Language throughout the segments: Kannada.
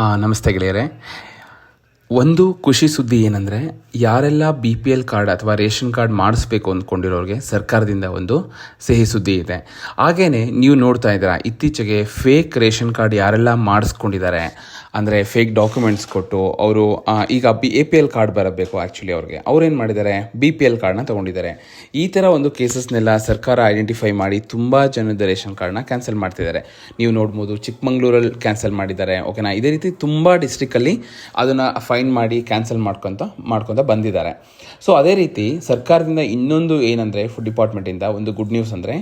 ನಮಸ್ತೆ ಗೆಳೆಯರೆ. ಒಂದು ಖುಷಿ ಸುದ್ದಿ ಏನಂದರೆ, ಯಾರೆಲ್ಲ ಬಿ ಪಿ ಎಲ್ ಕಾರ್ಡ್ ಅಥವಾ ರೇಷನ್ ಕಾರ್ಡ್ ಮಾಡಿಸ್ಬೇಕು ಅಂದ್ಕೊಂಡಿರೋರಿಗೆ ಸರ್ಕಾರದಿಂದ ಒಂದು ಸಿಹಿ ಸುದ್ದಿ ಇದೆ. ಹಾಗೇನೆ ನೀವು ನೋಡ್ತಾ ಇದ್ದೀರಾ, ಇತ್ತೀಚೆಗೆ ಫೇಕ್ ರೇಷನ್ ಕಾರ್ಡ್ ಯಾರೆಲ್ಲ ಮಾಡಿಸ್ಕೊಂಡಿದ್ದಾರೆ ಅಂದರೆ ಫೇಕ್ ಡಾಕ್ಯುಮೆಂಟ್ಸ್ ಕೊಟ್ಟು ಅವರು ಈಗ B A P L card ಬರಬೇಕು ಆ್ಯಕ್ಚುಲಿ ಅವ್ರಿಗೆ. ಅವ್ರೇನು ಮಾಡಿದ್ದಾರೆ? ಬಿ ಪಿ ಎಲ್ ಕಾರ್ಡ್ನ ತೊಗೊಂಡಿದ್ದಾರೆ. ಈ ಥರ ಒಂದು ಕೇಸಸ್ನೆಲ್ಲ ಸರ್ಕಾರ ಐಡೆಂಟಿಫೈ ಮಾಡಿ ತುಂಬ ಜನದ ರೇಷನ್ ಕಾರ್ಡ್ನ ಕ್ಯಾನ್ಸಲ್ ಮಾಡ್ತಿದ್ದಾರೆ. ನೀವು ನೋಡ್ಬೋದು ಚಿಕ್ಕಮಂಗ್ಳೂರಲ್ಲಿ ಕ್ಯಾನ್ಸಲ್ ಮಾಡಿದ್ದಾರೆ. ಓಕೆನಾ ಇದೇ ರೀತಿ ತುಂಬ ಡಿಸ್ಟ್ರಿಕ್ಕಲ್ಲಿ ಅದನ್ನು ಫೈನ್ ಮಾಡಿ ಕ್ಯಾನ್ಸಲ್ ಮಾಡ್ಕೊತ ಮಾಡ್ಕೊತ ಬಂದಿದ್ದಾರೆ. ಸೊ ಅದೇ ರೀತಿ ಸರ್ಕಾರದಿಂದ ಇನ್ನೊಂದು ಏನಂದರೆ ಫುಡ್ ಡಿಪಾರ್ಟ್ಮೆಂಟಿಂದ ಒಂದು ಗುಡ್ ನ್ಯೂಸ್ ಅಂದರೆ,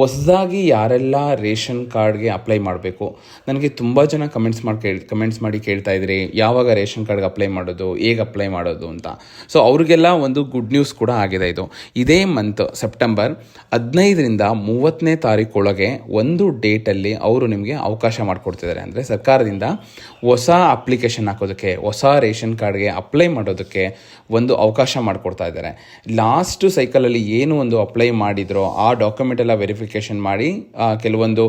ಹೊಸದಾಗಿ ಯಾರೆಲ್ಲ ರೇಷನ್ ಕಾರ್ಡ್ಗೆ ಅಪ್ಲೈ ಮಾಡಬೇಕು? ನನಗೆ ತುಂಬ ಜನ ಕಮೆಂಟ್ಸ್ ಮಾಡಿ ಕೇಳಿ ಕಮೆಂಟ್ಸ್ ಮಾಡಿ ಕೇಳ್ತಾ ಇದ್ರಿ, ಯಾವಾಗ ರೇಷನ್ ಕಾರ್ಡ್ಗೆ ಅಪ್ಲೈ ಮಾಡೋದು, ಹೇಗೆ ಅಪ್ಲೈ ಮಾಡೋದು ಅಂತ. ಸೊ ಅವ್ರಿಗೆಲ್ಲ ಒಂದು ಗುಡ್ ನ್ಯೂಸ್ ಕೂಡ ಆಗಿದೆ ಇದು. ಇದೇ ಮಂತ್ ಸೆಪ್ಟೆಂಬರ್ ಹದಿನೈದರಿಂದ ಮೂವತ್ತನೇ ತಾರೀಕೊಳಗೆ ಒಂದು ಡೇಟಲ್ಲಿ ಅವರು ನಿಮಗೆ ಅವಕಾಶ ಮಾಡಿಕೊಡ್ತಿದ್ದಾರೆ. ಅಂದರೆ ಸರ್ಕಾರದಿಂದ ಹೊಸ ಅಪ್ಲಿಕೇಶನ್ ಹಾಕೋದಕ್ಕೆ, ಹೊಸ ರೇಷನ್ ಕಾರ್ಡ್ಗೆ ಅಪ್ಲೈ ಮಾಡೋದಕ್ಕೆ ಒಂದು ಅವಕಾಶ ಮಾಡಿಕೊಡ್ತಾ ಇದ್ದಾರೆ. ಲಾಸ್ಟ್ ಸೈಕಲಲ್ಲಿ ಏನು ಒಂದು ಅಪ್ಲೈ ಮಾಡಿದ್ರೋ, ಆ ಡಾಕ್ಯುಮೆಂಟ್ ಎಲ್ಲ ವೆರಿಫಿಕೇಶನ್ ಮಾಡಿ ಕೆಲವೊಂದು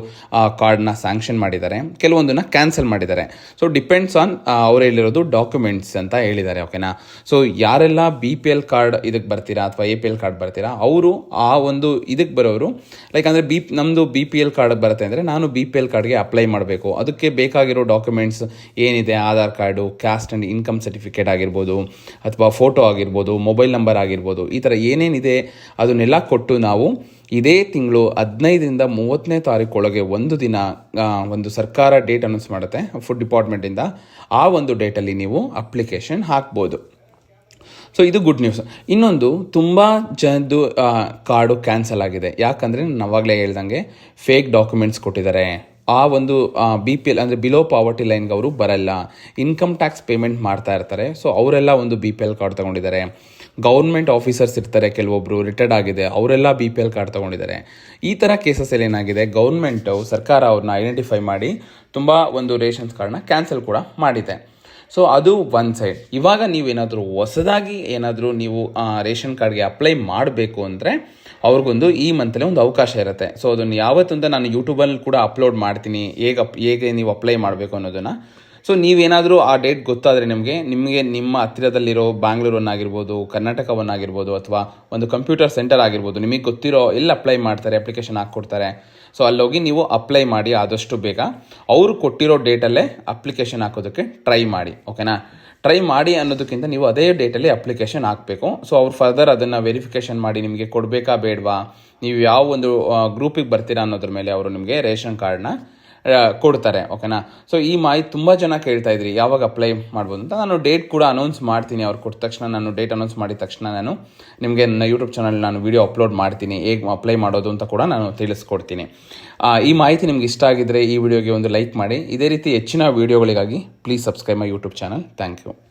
ಕಾರ್ಡ್ನ ಸ್ಯಾಂಕ್ಷನ್ ಮಾಡಿದ್ದಾರೆ. ಕೆಲವೊಂದನ್ನ ಕ್ಯಾನ್ಸಲ್ ಮಾಡಿದ್ದಾರೆ. ಸೊ ಡಿಪೆಂಡ್ಸ್ ಆನ್ ಅವ್ರು ಹೇಳಿರೋದು ಡಾಕ್ಯುಮೆಂಟ್ಸ್ ಅಂತ ಹೇಳಿದ್ದಾರೆ ಓಕೆನಾ ಸೊ ಯಾರೆಲ್ಲ ಬಿ ಪಿ ಎಲ್ ಕಾರ್ಡ್ ಇದಕ್ಕೆ ಬರ್ತೀರಾ ಅಥವಾ ಎ ಪಿ ಎಲ್ ಕಾರ್ಡ್ ಬರ್ತೀರಾ, ಅವರು ಆ ಒಂದು ಇದಕ್ಕೆ ಬರೋರು ಲೈಕ್ ಅಂದರೆ ಬಿ ನಮ್ಮದು ಬಿ ಪಿ ಎಲ್ ಕಾರ್ಡ್ ಬರುತ್ತೆ ಅಂದರೆ ನಾನು ಬಿ ಪಿ ಎಲ್ ಕಾರ್ಡ್ಗೆ ಅಪ್ಲೈ ಮಾಡಬೇಕು. ಅದಕ್ಕೆ ಬೇಕಾಗಿರೋ ಡಾಕ್ಯುಮೆಂಟ್ಸ್ ಏನಿದೆ, Aadhaar card caste and income certificate ಆಗಿರ್ಬೋದು, ಅಥವಾ ಫೋಟೋ ಆಗಿರ್ಬೋದು ಮೊಬೈಲ್ ನಂಬರ್ ಆಗಿರ್ಬೋದು, ಈ ಥರ ಏನೇನಿದೆ ಅದನ್ನೆಲ್ಲ ಕೊಟ್ಟು ನಾವು ಇದೇ ತಿಂಗಳು ಹದಿನೈದರಿಂದ ಮೂವತ್ತನೇ ತಾರೀಕೊಳಗೆ ಒಂದು ದಿನ ಒಂದು ಸರ್ಕಾರ ಡೇಟ್ ಅನೌನ್ಸ್ ಮಾಡುತ್ತೆ ಫುಡ್ ಡಿಪಾರ್ಟ್ಮೆಂಟಿಂದ ಆ ಒಂದು ಡೇಟಲ್ಲಿ ನೀವು ಅಪ್ಲಿಕೇಶನ್ ಹಾಕ್ಬೋದು. ಸೊ ಇದು ಗುಡ್ ನ್ಯೂಸ್ ಇನ್ನೊಂದು, ತುಂಬ ಜನದ್ದು ಕಾರ್ಡು ಕ್ಯಾನ್ಸಲ್ ಆಗಿದೆ. ಯಾಕಂದರೆ ನಾನು ಅವಾಗಲೇ ಹೇಳ್ದಂಗೆ ಫೇಕ್ ಡಾಕ್ಯುಮೆಂಟ್ಸ್ ಕೊಟ್ಟಿದ್ದಾರೆ. ಆ ಒಂದು ಬಿ ಪಿ ಎಲ್ ಅಂದರೆ ಬಿಲೋ ಪಾವರ್ಟಿ ಲೈನ್ಗೆ ಅವರು ಬರಲ್ಲ. ಇನ್ಕಮ್ ಟ್ಯಾಕ್ಸ್ ಪೇಮೆಂಟ್ ಮಾಡ್ತಾ ಇರ್ತಾರೆ. ಸೊ ಅವರೆಲ್ಲ ಒಂದು ಬಿ ಪಿ ಎಲ್ ಕಾರ್ಡ್ ತೊಗೊಂಡಿದ್ದಾರೆ. ಗೌರ್ಮೆಂಟ್ ಆಫೀಸರ್ಸ್ ಇರ್ತಾರೆ ಕೆಲವೊಬ್ಬರು ರಿಟೈರ್ಡ್ ಆಗಿದೆ. ಅವರೆಲ್ಲ ಬಿ ಪಿ ಎಲ್ ಕಾರ್ಡ್ ತೊಗೊಂಡಿದ್ದಾರೆ. ಈ ಥರ ಕೇಸಸ್ಸಲ್ಲಿ ಏನಾಗಿದೆ? ಗೌರ್ಮೆಂಟು ಸರ್ಕಾರ ಅವ್ರನ್ನ ಐಡೆಂಟಿಫೈ ಮಾಡಿ, ತುಂಬ ಒಂದು ರೇಷನ್ಸ್ ಕಾರ್ಡ್ನ ಕ್ಯಾನ್ಸಲ್ ಕೂಡ ಮಾಡಿದೆ. ಸೊ ಅದು ಒನ್ ಸೈಡ್ ಇವಾಗ ನೀವೇನಾದರೂ ಹೊಸದಾಗಿ ಏನಾದರೂ ನೀವು ರೇಷನ್ ಕಾರ್ಡ್ಗೆ ಅಪ್ಲೈ ಮಾಡಬೇಕು ಅಂದರೆ ಅವ್ರಿಗೊಂದು ಈ ಮಂತಲ್ಲಿ ಒಂದು ಅವಕಾಶ ಇರುತ್ತೆ. ಸೊ ಅದನ್ನು ಯಾವತ್ತಂತ ನಾನು ಯೂಟ್ಯೂಬಲ್ಲಿ ಕೂಡ ಅಪ್ಲೋಡ್ ಮಾಡ್ತೀನಿ. ಹೇಗೆ ಅಪ್ ಹೇಗೆ ನೀವು ಅಪ್ಲೈ ಮಾಡಬೇಕು ಅನ್ನೋದನ್ನು. ಸೊ ನೀವೇನಾದರೂ ಆ ಡೇಟ್ ಗೊತ್ತಾದರೆ ನಿಮಗೆ ನಿಮಗೆ ನಿಮ್ಮ ಹತ್ತಿರದಲ್ಲಿರೋ ಬ್ಯಾಂಗ್ಳೂರನ್ನಾಗಿರ್ಬೋದು ಕರ್ನಾಟಕವನ್ನಾಗಿರ್ಬೋದು ಅಥವಾ ಒಂದು ಕಂಪ್ಯೂಟರ್ ಸೆಂಟರ್ ಆಗಿರ್ಬೋದು, ನಿಮಗೆ ಗೊತ್ತಿರೋ ಎಲ್ಲಿ ಅಪ್ಲೈ ಮಾಡ್ತಾರೆ ಅಪ್ಲಿಕೇಶನ್ ಹಾಕ್ಕೊಡ್ತಾರೆ. ಸೊ ಅಲ್ಲೋಗಿ ನೀವು ಅಪ್ಲೈ ಮಾಡಿ ಆದಷ್ಟು ಬೇಗ ಅವರು ಕೊಟ್ಟಿರೋ ಡೇಟಲ್ಲೇ ಅಪ್ಲಿಕೇಶನ್ ಹಾಕೋದಕ್ಕೆ ಟ್ರೈ ಮಾಡಿ ಓಕೆನಾ ಟ್ರೈ ಮಾಡಿ ಅನ್ನೋದಕ್ಕಿಂತ ನೀವು ಅದೇ ಡೇಟಲ್ಲಿ ಅಪ್ಲಿಕೇಶನ್ ಹಾಕಬೇಕು. ಸೊ ಅವ್ರು ಫರ್ದರ್ ಅದನ್ನು ವೆರಿಫಿಕೇಷನ್ ಮಾಡಿ ನಿಮಗೆ ಕೊಡಬೇಕಾ ಬೇಡವಾ? ನೀವು ಯಾವ ಒಂದು ಗ್ರೂಪಿಗೆ ಬರ್ತೀರಾ ಅನ್ನೋದ್ರ ಮೇಲೆ ಅವರು ನಿಮಗೆ ರೇಷನ್ ಕಾರ್ಡ್ನ ಕೊಡ್ತಾರೆ ಓಕೆನಾ ಸೊ ಈ ಮಾಹಿತಿ ತುಂಬ ಜನ ಕೇಳ್ತಾ ಇದ್ರಿ, ಯಾವಾಗ ಅಪ್ಲೈ ಮಾಡ್ಬೋದು ಅಂತ. ನಾನು ಡೇಟ್ ಕೂಡ ಅನೌನ್ಸ್ ಮಾಡ್ತೀನಿ, ಅವ್ರು ಕೊಟ್ಟ ತಕ್ಷಣ ನಾನು ಡೇಟ್ ಅನೌನ್ಸ್ ಮಾಡಿದ ತಕ್ಷಣ ನಾನು ನಿಮಗೆ ನನ್ನ ಯೂಟ್ಯೂಬ್ ಚಾನಲ್ ನಾನು ವಿಡಿಯೋ ಅಪ್ಲೋಡ್ ಮಾಡ್ತೀನಿ, ಹೇಗೆ ಅಪ್ಲೈ ಮಾಡೋದು ಅಂತ ಕೂಡ ನಾನು ತಿಳಿಸ್ಕೊಡ್ತೀನಿ. ಈ ಮಾಹಿತಿ ನಿಮ್ಗೆ ಇಷ್ಟ ಆಗಿದ್ರೆ ಈ ವಿಡಿಯೋಗೆ ಒಂದು ಲೈಕ್ ಮಾಡಿ. ಇದೇ ರೀತಿ ಹೆಚ್ಚಿನ ವಿಡಿಯೋಗಳಿಗಾಗಿ please subscribe my YouTube channel thank you